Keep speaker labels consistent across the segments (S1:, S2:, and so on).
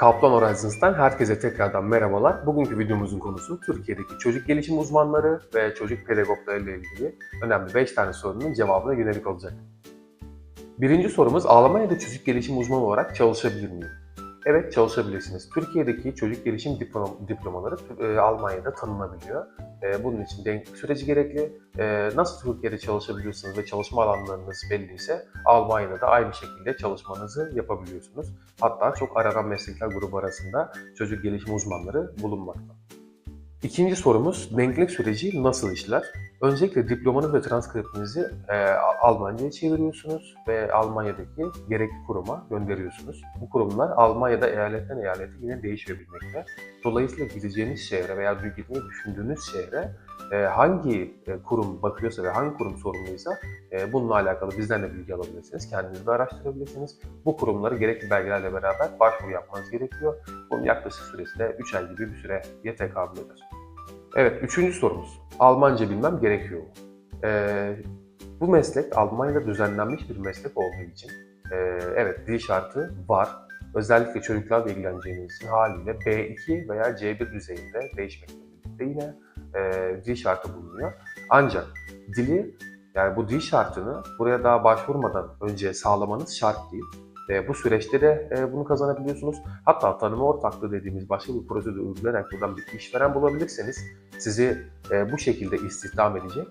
S1: Kaplan Horizons'tan herkese tekrardan merhabalar. Bugünkü videomuzun konusu Türkiye'deki çocuk gelişim uzmanları ve çocuk pedagogları ile ilgili önemli 5 tane sorunun cevabına yönelik olacak. Birinci sorumuz Almanya'da çocuk gelişim uzmanı olarak çalışabilir miyim? Evet çalışabilirsiniz. Türkiye'deki çocuk gelişim diplom- diplomaları e, Almanya'da tanınabiliyor. E, bunun için denklik süreci gerekli. E, nasıl Türkiye'de çalışabiliyorsunuz ve çalışma alanlarınız belliyse Almanya'da da aynı şekilde çalışmanızı yapabiliyorsunuz. Hatta çok aranan meslekler grubu arasında çocuk gelişim uzmanları bulunmakta. İkinci sorumuz denklik süreci nasıl işler? Öncelikle diplomanız ve transkriptinizi e, Almanca'ya çeviriyorsunuz ve Almanya'daki gerekli kuruma gönderiyorsunuz. Bu kurumlar Almanya'da eyaletten eyalete yine değişebilmekte. Dolayısıyla gideceğiniz şehre veya gitmeyi düşündüğünüz şehre e, hangi e, kurum bakıyorsa ve hangi kurum sorumluysa e, bununla alakalı bizden de bilgi alabilirsiniz. Kendiniz de araştırabilirsiniz. Bu kurumları gerekli belgelerle beraber başvuru yapmanız gerekiyor. Bunun yaklaşık süresi de 3 ay gibi bir süreye tekabül eder. Evet, üçüncü sorumuz. Almanca bilmem gerekiyor mu? Ee, bu meslek Almanya'da düzenlenmiş bir meslek olduğu için e, evet dil şartı var. Özellikle çocuklarla ilgileneceğiniz için haliyle B2 veya C1 düzeyinde değişmekle birlikte yine e, dil şartı bulunuyor. Ancak dili yani bu dil şartını buraya daha başvurmadan önce sağlamanız şart değil. E, bu süreçte de e, bunu kazanabiliyorsunuz. Hatta tanıma ortaklığı dediğimiz başka bir prosedür uygulayarak buradan bir işveren bulabilirseniz sizi e, bu şekilde istihdam edecek.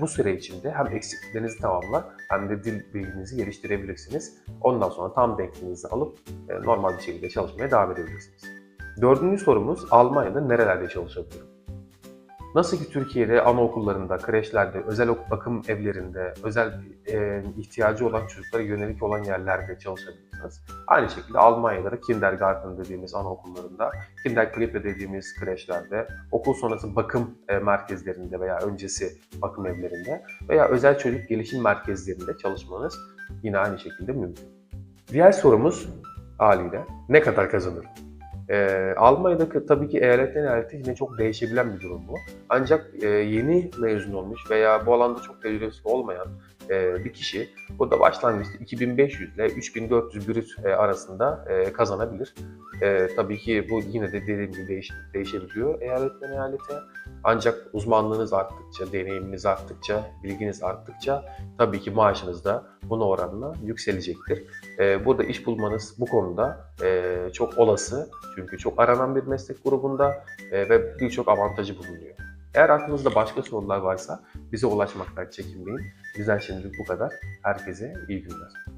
S1: Bu süre içinde hem eksikliklerinizi tamamlar hem de dil bilginizi geliştirebilirsiniz. Ondan sonra tam denkliğinizi alıp normal bir şekilde çalışmaya devam edebilirsiniz. Dördüncü sorumuz Almanya'da nerelerde çalışabilirim? Nasıl ki Türkiye'de anaokullarında, kreşlerde, özel bakım evlerinde, özel e, ihtiyacı olan çocuklara yönelik olan yerlerde çalışabilirsiniz. Aynı şekilde Almanya'da da kindergarten dediğimiz anaokullarında, kinderkrippe dediğimiz kreşlerde, okul sonrası bakım e, merkezlerinde veya öncesi bakım evlerinde veya özel çocuk gelişim merkezlerinde çalışmanız yine aynı şekilde mümkün. Diğer sorumuz haliyle ne kadar kazanırım? Ee, Almanya'da tabii ki eyaletten eyalete yine çok değişebilen bir durum bu. Ancak e, yeni mezun olmuş veya bu alanda çok tecrübesi olmayan e, bir kişi burada başlangıçta 2500 ile 3400 brüt e, arasında e, kazanabilir. E, tabii ki bu yine de dediğim gibi değiş, değişebiliyor eyaletten eyalete. Ancak uzmanlığınız arttıkça, deneyiminiz arttıkça, bilginiz arttıkça tabii ki maaşınız da buna oranla yükselecektir. E, burada iş bulmanız bu konuda e, çok olası. Çünkü çok aranan bir meslek grubunda e, ve birçok avantajı bulunuyor. Eğer aklınızda başka sorular varsa bize ulaşmaktan çekinmeyin. Bizden şimdilik bu kadar. Herkese iyi günler.